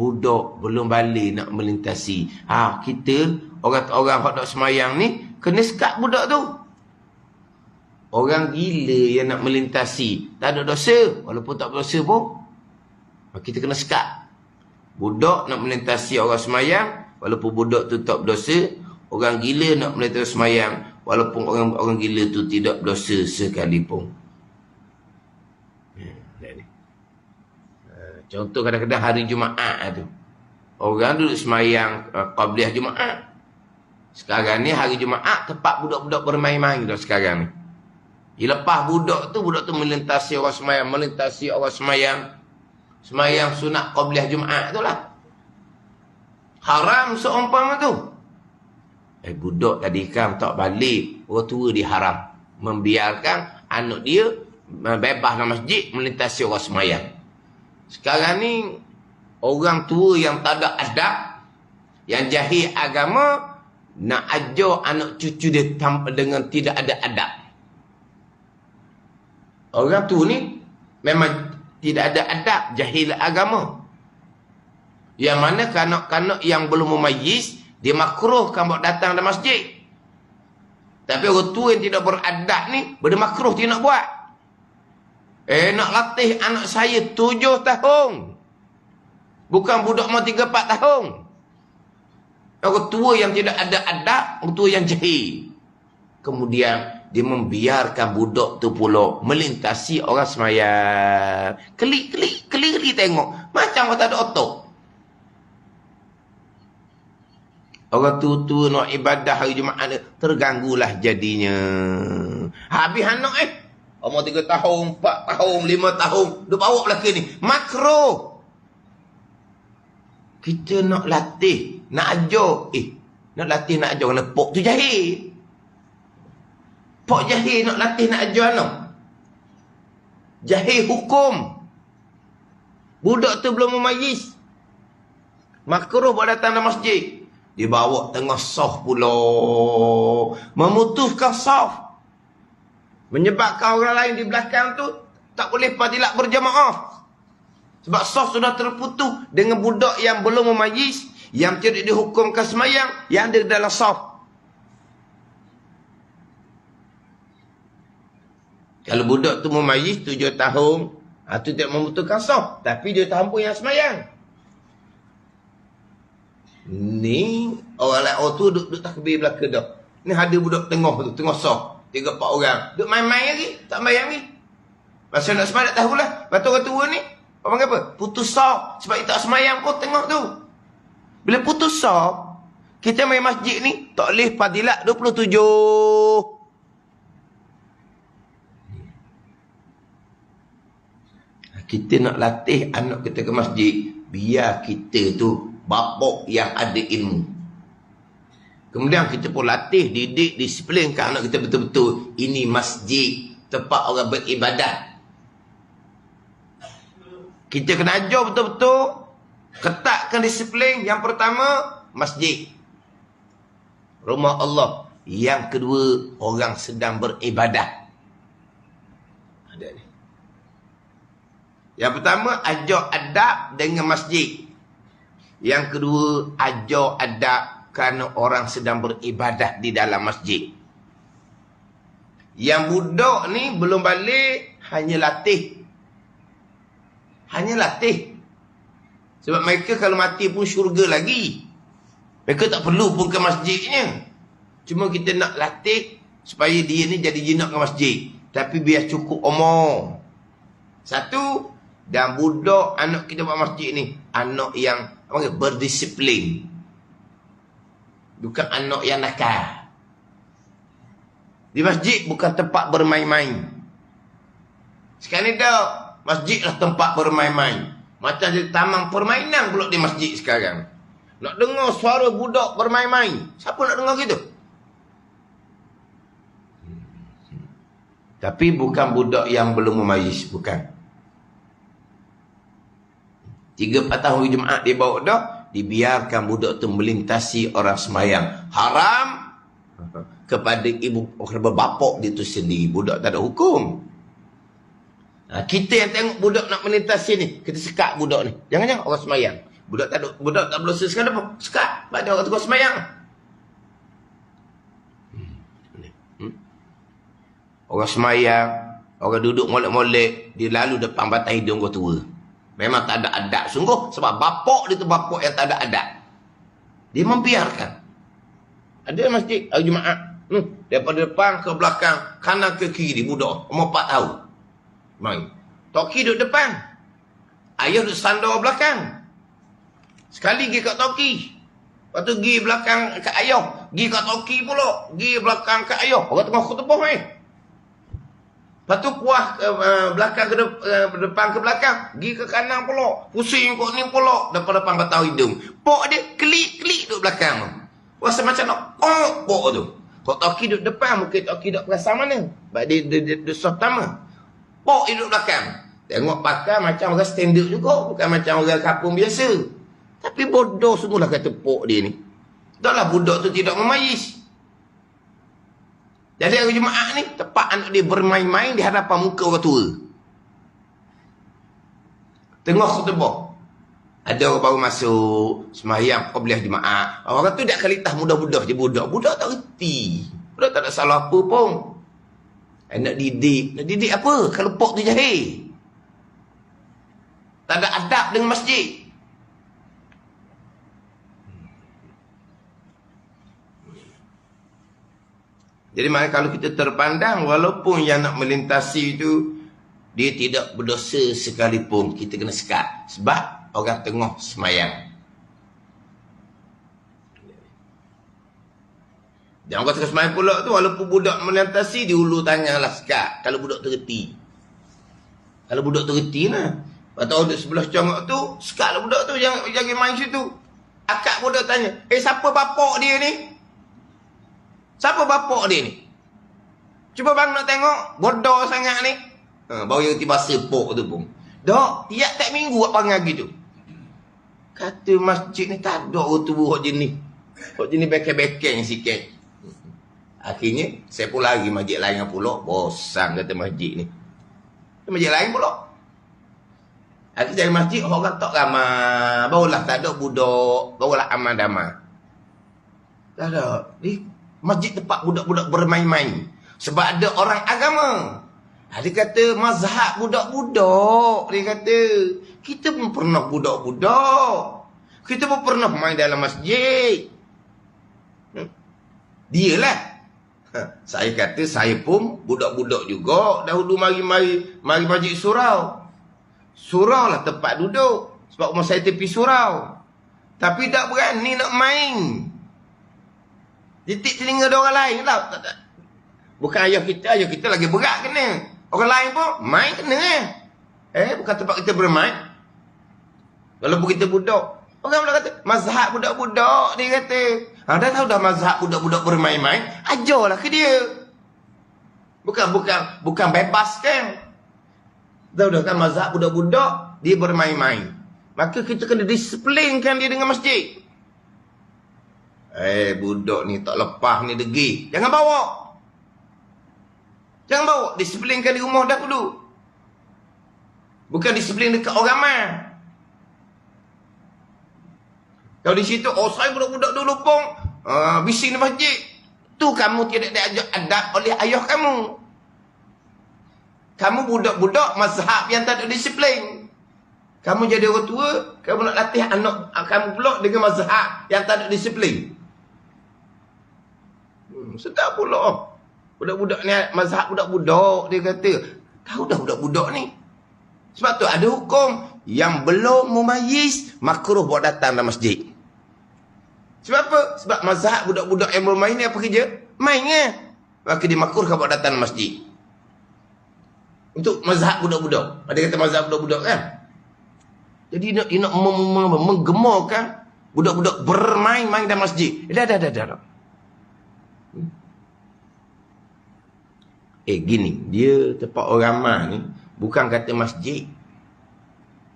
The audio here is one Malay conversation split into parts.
budak belum balik nak melintasi. Ha, kita orang-orang hok nak semayang ni kena sekat budak tu. Orang gila yang nak melintasi, tak ada dosa walaupun tak berdosa pun. Ha, kita kena sekat. Budak nak melintasi orang semayang walaupun budak tu tak berdosa, orang gila nak melintasi semayang walaupun orang orang gila tu tidak berdosa sekalipun. Contoh kadang-kadang hari Jumaat tu. Orang duduk semayang uh, Qabliyah Jumaat. Sekarang ni hari Jumaat tempat budak-budak bermain-main dah sekarang ni. Lepas budak tu, budak tu melintasi orang semayang. Melintasi orang semayang. Semayang sunat Qabliyah Jumaat tu lah. Haram seumpama tu. Eh budak tadi kan tak balik. Orang tua dia haram. Membiarkan anak dia bebas dalam masjid melintasi orang semayang. Sekarang ni orang tua yang tak ada adab, yang jahil agama nak ajar anak cucu dia tanpa dengan tidak ada adab. Orang tua ni memang tidak ada adab, jahil agama. Yang mana kanak-kanak yang belum memayis, dia makruhkan buat datang dalam masjid. Tapi orang tua yang tidak beradab ni, benda makruh dia nak buat. Eh nak latih anak saya tujuh tahun. Bukan budak mau tiga empat tahun. Orang tua yang tidak ada adab, orang tua yang jahil. Kemudian dia membiarkan budak tu pula melintasi orang semayang. Klik, klik, klik, klik tengok. Macam kata ada otok. Orang tua-tua nak ibadah hari Jumaat terganggulah jadinya. Habis anak eh. Umur tiga tahun, empat tahun, lima tahun. Dia bawa belakang ni. Makro. Kita nak latih. Nak ajar. Eh. Nak latih, nak ajar. Kena pok tu jahil. Pok jahil nak latih, nak ajar anak. Jahil hukum. Budak tu belum memayis. Makro buat datang dalam masjid. Dia bawa tengah soft pula. Memutuskan soft. Menyebabkan orang lain di belakang tu tak boleh padilat berjamaah. Sebab sah sudah terputus dengan budak yang belum memayis, yang tidak dihukumkan semayang, yang ada dalam sah. Kalau budak tu memayis tujuh tahun, itu ha, tidak membutuhkan sah. Tapi dia tahu yang semayang. Ni orang lain orang tu duduk, duduk takbir belakang dah. Ni ada budak tengah tu, tengah sah. Tiga empat orang. Duk main-main lagi. Tak bayang lagi. Masa nak semayang tak tahulah. Lepas tu orang tua ni. Apa panggil apa? Putus sah. Sebab kita tak semayang pun tengok tu. Bila putus sah. Kita main masjid ni. Tak boleh padilat 27. Kita nak latih anak kita ke masjid. Biar kita tu. Bapak yang ada ilmu. Kemudian kita pun latih, didik, disiplinkan anak kita betul-betul. Ini masjid, tempat orang beribadah. Kita kena ajar betul-betul. Ketatkan disiplin. Yang pertama, masjid. Rumah Allah. Yang kedua, orang sedang beribadah. Ada ni. Yang pertama, ajar adab dengan masjid. Yang kedua, ajar adab kerana orang sedang beribadah di dalam masjid. Yang budak ni belum balik, hanya latih. Hanya latih. Sebab mereka kalau mati pun syurga lagi. Mereka tak perlu pun ke masjidnya. Cuma kita nak latih supaya dia ni jadi jinak ke masjid. Tapi biar cukup umur. Satu, dan budak anak kita buat masjid ni. Anak yang apa berdisiplin. Bukan anak yang nakal. Di masjid bukan tempat bermain-main. Sekarang ni dah masjid lah tempat bermain-main. Macam di taman permainan pula di masjid sekarang. Nak dengar suara budak bermain-main. Siapa nak dengar gitu? Tapi bukan budak yang belum memayis. Bukan. Tiga empat tahun Jumaat dia bawa dah dibiarkan budak tu melintasi orang semayang. Haram kepada ibu kepada bapak dia tu sendiri. Budak tak ada hukum. Ha, kita yang tengok budak nak melintasi ni, kita sekat budak ni. Jangan-jangan orang semayang. Budak tak budak tak berdosa sekali apa? Sekat. Dia orang tengah semayang. Hmm. Orang semayang, orang duduk molek-molek, dia lalu depan batas hidung orang tua. Memang tak ada adab sungguh. Sebab bapak dia tu bapak yang tak ada adab. Dia membiarkan. Ada masjid hari Jumaat. Hmm. Daripada depan ke belakang, kanan ke kiri, budak. Umur 4 tahun. Main. Toki duduk depan. Ayah duduk sandar belakang. Sekali pergi kat Toki. Lepas tu pergi belakang kat ayah. Pergi kat Toki pula. Pergi belakang kat ayah. Orang tengah khutbah eh. Lepas tu puas ke uh, belakang ke de- uh, depan ke belakang. Pergi ke kanan pula. Pusing kok ni pula. Depan-depan batau hidung. Pok dia klik-klik duduk belakang tu. Rasa macam nak pok pok tu. Kok Toki duduk depan. Mungkin Toki duduk perasan mana. Sebab dia, dia, dia, dia, pertama. Pok duduk belakang. Tengok pakai macam orang standard juga. Bukan macam orang kapung biasa. Tapi bodoh semualah kata pok dia ni. Taklah budak tu tidak memayis. Jadi hari Jumaat ni, tepat anak dia bermain-main di hadapan muka orang tua. Tengah khutbah. Ada orang baru masuk, semayang, qabliyah Jumaat. Orang tu dia akan litah mudah-mudah je budak. Budak tak reti. Budak tak ada salah apa pun. Eh, nak didik. Nak didik apa? Kalau pok tu jahil. Tak ada adab dengan masjid. Jadi kalau kita terpandang walaupun yang nak melintasi itu dia tidak berdosa sekalipun kita kena sekat sebab orang tengah semayang. Jangan kata semayang pula tu walaupun budak melintasi di ulu tanyalah sekat kalau budak tu reti. Kalau budak tu reti lah. Atau duduk sebelah congok tu, sekat lah budak tu jangan jangan main situ. Akak budak tanya, "Eh siapa bapak dia ni?" Siapa bapak dia ni? Cuba bang nak tengok. Bodoh sangat ni. Ha, baru yang tiba sepok tu pun. Dok, tiap tak minggu buat panggil gitu. Kata masjid ni tak ada tu buat jenis. Buat jenis bekeng-bekeng sikit. Akhirnya, saya pun lagi masjid lain pula. Bosan kata masjid ni. Masjid lain pula. Akhirnya dari masjid, orang tak ramah. Barulah tak ada budak. Barulah aman damai. Tak ada. Ni Masjid tempat budak-budak bermain-main. Sebab ada orang agama. Dia kata mazhab budak-budak. Dia kata kita pun pernah budak-budak. Kita pun pernah main dalam masjid. Hmm. Dia lah. Ha, saya kata saya pun budak-budak juga. Dahulu mari-mari mari masjid surau. Surau lah tempat duduk. Sebab rumah saya tepi surau. Tapi tak berani nak main. Titik telinga dia orang lain tau. Bukan ayah kita, ayah kita lagi berat kena. Orang lain pun main kena eh. Eh, bukan tempat kita bermain. Walaupun kita budak. Orang pula kata, mazhab budak-budak dia kata. Ha, dah tahu dah mazhab budak-budak bermain-main. Ajarlah ke dia. Bukan, bukan, bukan bebas kan. Tahu dah kan mazhab budak-budak, dia bermain-main. Maka kita kena disiplinkan dia dengan masjid. Eh budak ni tak lepas ni degi. Jangan bawa. Jangan bawa. Disiplinkan di rumah dah dulu. Bukan disiplin dekat orang ramai. Kalau di situ, oh saya budak-budak dulu pun. Uh, bising di masjid. Tu kamu tidak diajak adab oleh ayah kamu. Kamu budak-budak mazhab yang tak ada disiplin. Kamu jadi orang tua, kamu nak latih anak kamu pula dengan mazhab yang tak ada disiplin. Sedap pula. Budak-budak ni mazhab budak-budak dia kata. Tahu dah budak-budak ni. Sebab tu ada hukum yang belum memayis makruh buat datang dalam masjid. Sebab apa? Sebab mazhab budak-budak yang bermain ni apa kerja? Main ke? Maka dia makruh buat datang dalam masjid. Untuk mazhab budak-budak. Ada kata mazhab budak-budak kan? Jadi dia nak, dia nak menggemarkan budak-budak bermain-main dalam masjid. Dah, dah, dah, dah. dah. Eh gini, dia tempat orang ramai ni bukan kata masjid.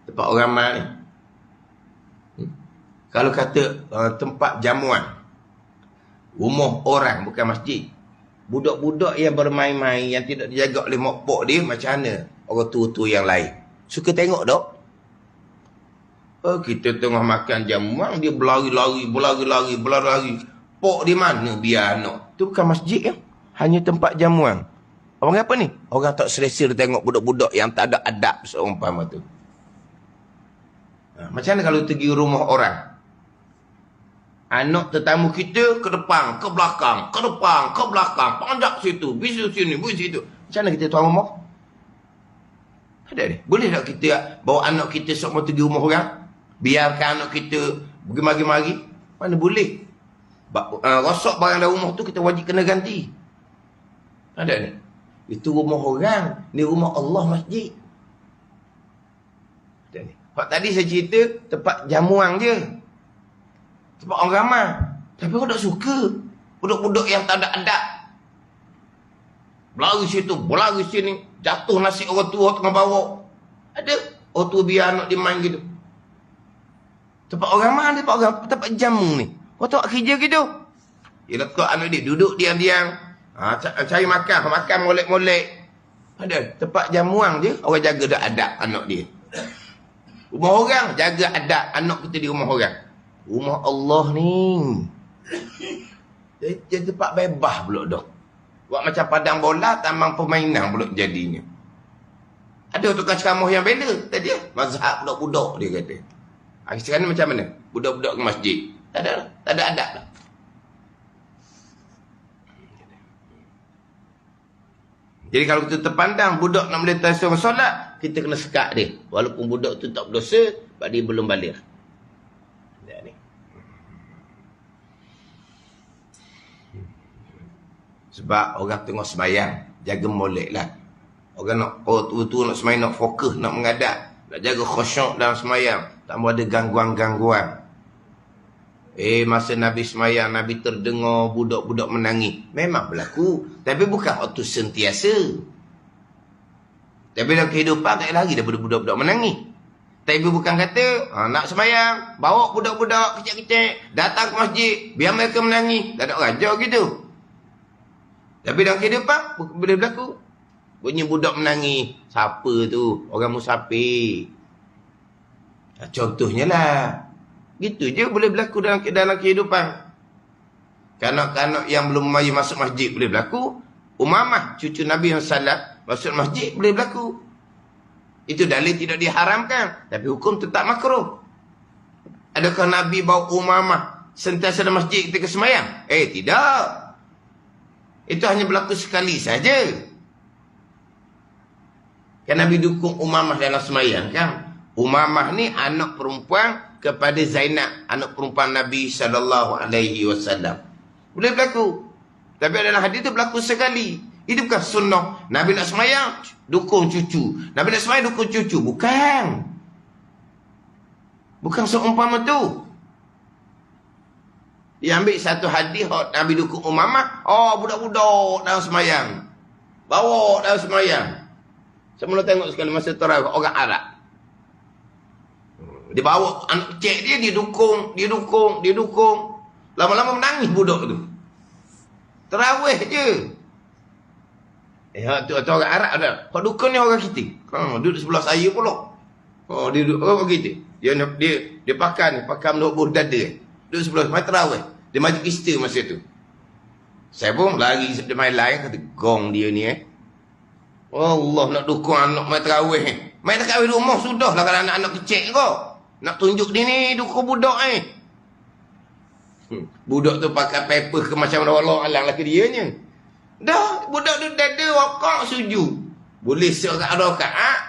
Tempat orang ramai ni. Hmm? Kalau kata uh, tempat jamuan. Rumah orang bukan masjid. Budak-budak yang bermain-main yang tidak dijaga oleh mak pok dia macam mana orang tua-tua yang lain. Suka tengok tak? Oh, kita tengah makan jamuan, dia berlari-lari, berlari-lari, berlari-lari. Pok di mana biar anak? Itu bukan masjid ya? Hanya tempat jamuan. Orang apa ni? Orang tak selesa tengok budak-budak yang tak ada adab seumpama tu. Ha, macam mana kalau pergi rumah orang? Anak tetamu kita ke depan, ke belakang, ke depan, ke belakang. Panjak situ, bisu sini, bisu situ. Macam mana kita tuan rumah? Ada ni. Boleh tak kita bawa anak kita semua pergi rumah orang? Biarkan anak kita pergi mari-mari? Mana boleh? Uh, rosok barang dalam rumah tu kita wajib kena ganti. Ada ni. Itu rumah orang. Ni rumah Allah masjid. Pak tadi saya cerita tempat jamuang je. Tempat orang ramai. Tapi orang tak suka. Budak-budak yang tak ada adab. Berlari situ, berlari sini. Jatuh nasi orang tua tengah bawa. Ada. Orang tua biar anak dia main gitu. Tempat orang ramai, tempat, orang, tempat jamu ni. Kau tak kerja gitu. Dia letak anak dia duduk diam-diam. Ha, cari makan, makan molek-molek. Ada tempat jamuang je, orang jaga dah adab anak dia. Rumah orang jaga adab anak kita di rumah orang. Rumah Allah ni. Jadi, jadi tempat bebas pula dah. Buat macam padang bola, tamang permainan pula jadinya. Ada tukang ceramah yang bela tadi. Mazhab budak-budak dia kata. Sekarang ni macam mana? Budak-budak ke masjid. Tak ada, tak ada adab lah. Jadi kalau kita terpandang budak nak tasawuf solat, kita kena sekat dia. Walaupun budak tu tak berdosa, sebab dia belum balik. Sebab orang tengah semayang, jaga molek lah. Orang nak, tu-tu nak semayang, nak fokus, nak mengadap. Nak jaga khusyuk dalam semayang. Tak ada gangguan-gangguan. Eh masa Nabi semayang Nabi terdengar budak-budak menangis. Memang berlaku. Tapi bukan waktu sentiasa. Tapi dalam kehidupan tak lagi daripada budak-budak menangis. Tapi bukan kata ha, Nak semayang Bawa budak-budak kecil-kecil Datang ke masjid Biar mereka menangis. Tak ada raja gitu. Tapi dalam kehidupan Boleh berlaku. Bunyi budak menangis Siapa tu? Orang musafir. Contohnya lah Gitu je boleh berlaku dalam dalam kehidupan. Kanak-kanak yang belum mari masuk masjid boleh berlaku. Umamah, cucu Nabi yang salat, masuk masjid boleh berlaku. Itu dalil tidak diharamkan. Tapi hukum tetap makruh. Adakah Nabi bawa umamah sentiasa dalam masjid ketika semayang? Eh, tidak. Itu hanya berlaku sekali saja. Kan Nabi dukung umamah dalam semayang kan? Umamah ni anak perempuan kepada Zainab anak perempuan Nabi sallallahu alaihi wasallam. Boleh berlaku. Tapi dalam hadis itu berlaku sekali. Itu bukan sunnah. Nabi nak semayang, dukung cucu. Nabi nak semayang, dukung cucu. Bukan. Bukan seumpama tu. Dia ambil satu hadis, Nabi dukung umamah. Oh, budak-budak dalam semayang. Bawa dalam semayang. Semula tengok sekali masa terawih orang Arab. Dia bawa anak kecil dia, dia dukung, dia dukung, dia dukung. Lama-lama menangis budak tu. Terawih je. Eh, tu, tu orang Arab ada. Kau dukung ni orang kita. Ha, duduk sebelah saya pula. Oh, dia duduk orang kita. Dia dia dia pakai ni, pakai menurut buah dada. Duduk sebelah mai terawih. Dia maju kista masa tu. Saya pun lari dia main lain kata gong dia ni eh. Allah nak dukung anak mai terawih. Mai terawih rumah sudah lah kalau anak-anak kecil kau. Nak tunjuk dia ni dukung budak eh. Hmm. Budak tu pakai paper ke macam mana Allah alang laki dia ni. Dah, budak tu dada wakak sujud. Boleh seorang ada rakaat.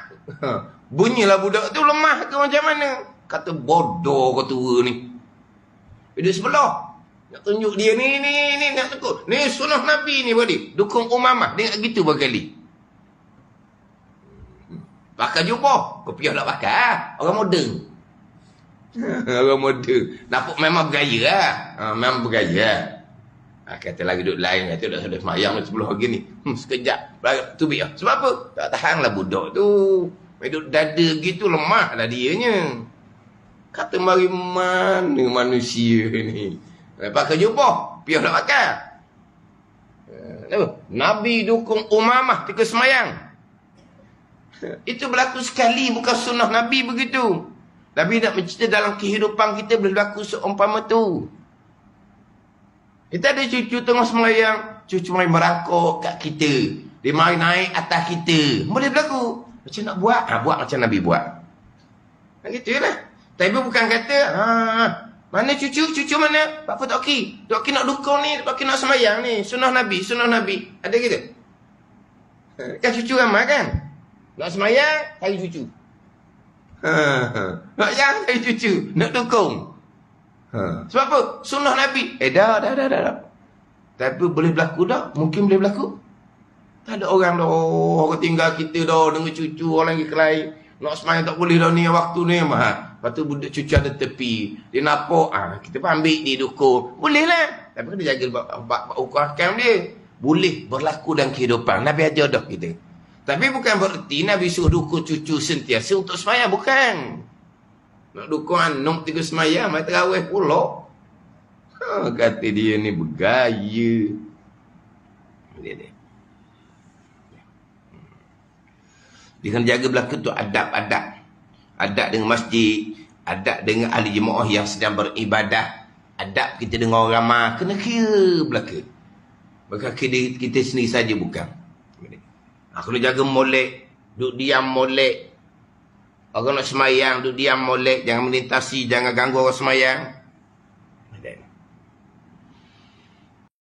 Ha. Bunyilah budak tu lemah ke macam mana. Kata bodoh kau tua ni. Dia sebelah. Nak tunjuk dia ni, ni, ni, nak tekut. Ni sunnah Nabi ni badi. Dukung umamah. Dia gitu berkali. Pakai jubah. Kopiah nak pakai. Orang moden. Orang muda. Nampak memang bergaya lah. Ha, memang bergaya. Ha, kata lagi duduk lain. Kata dah sudah semayang sebelum hari ni. Hmm, sekejap. Tu biar. Sebab apa? Tak tahan lah budak tu. Duduk dada gitu lemah lah dianya. Kata mari mana manusia ni. Pakai jubah. Piah nak pakai. Nabi dukung umamah ketika semayang. Itu berlaku sekali bukan sunnah Nabi begitu. Nabi nak mencerita dalam kehidupan kita boleh berlaku seumpama tu. Kita ada cucu tengah semayang, cucu main merangkuk kat kita. Dia main naik atas kita. Boleh berlaku. Macam nak buat? Ha, buat macam Nabi buat. Kan gitu lah. Tapi bukan kata, ha, mana cucu? Cucu mana? Tak okey? Tak okey nak dukung ni, okey nak semayang ni. Sunnah Nabi, sunnah Nabi. Ada gitu? Ha, kan cucu ramai kan? Nak semayang, cari cucu. Ha, ha. Nak yang cari cucu. Nak dukung. Ha. Sebab apa? Sunnah Nabi. Eh dah, dah, dah, dah. dah. Tapi boleh berlaku dah? Mungkin boleh berlaku. Tak ada orang dah. Oh, orang tinggal kita dah dengan cucu orang lagi kelain. Nak semayang tak boleh dah ni waktu ni. Ha. Lepas tu budak cucu ada tepi. Dia napok. Ha. Kita pun ambil dia dukung. Boleh lah. Tapi kena jaga hukum hakam dia. Boleh berlaku dalam kehidupan. Nabi ajar dah kita. Tapi bukan bererti Nabi suruh dukung cucu sentiasa untuk semayang. Bukan. Nak dukung anak tiga semayang. Mereka terawih pula. Ha, kata dia ni bergaya. Dia kena jaga belakang tu adab-adab. Adab dengan masjid. Adab dengan ahli jemaah yang sedang beribadah. Adab kita dengan orang ramah. Kena kira belakang. Bukan kita, kita sendiri saja bukan. Aku nak jaga molek. Duduk diam molek. Orang nak semayang, duduk diam molek. Jangan melintasi, jangan ganggu orang semayang.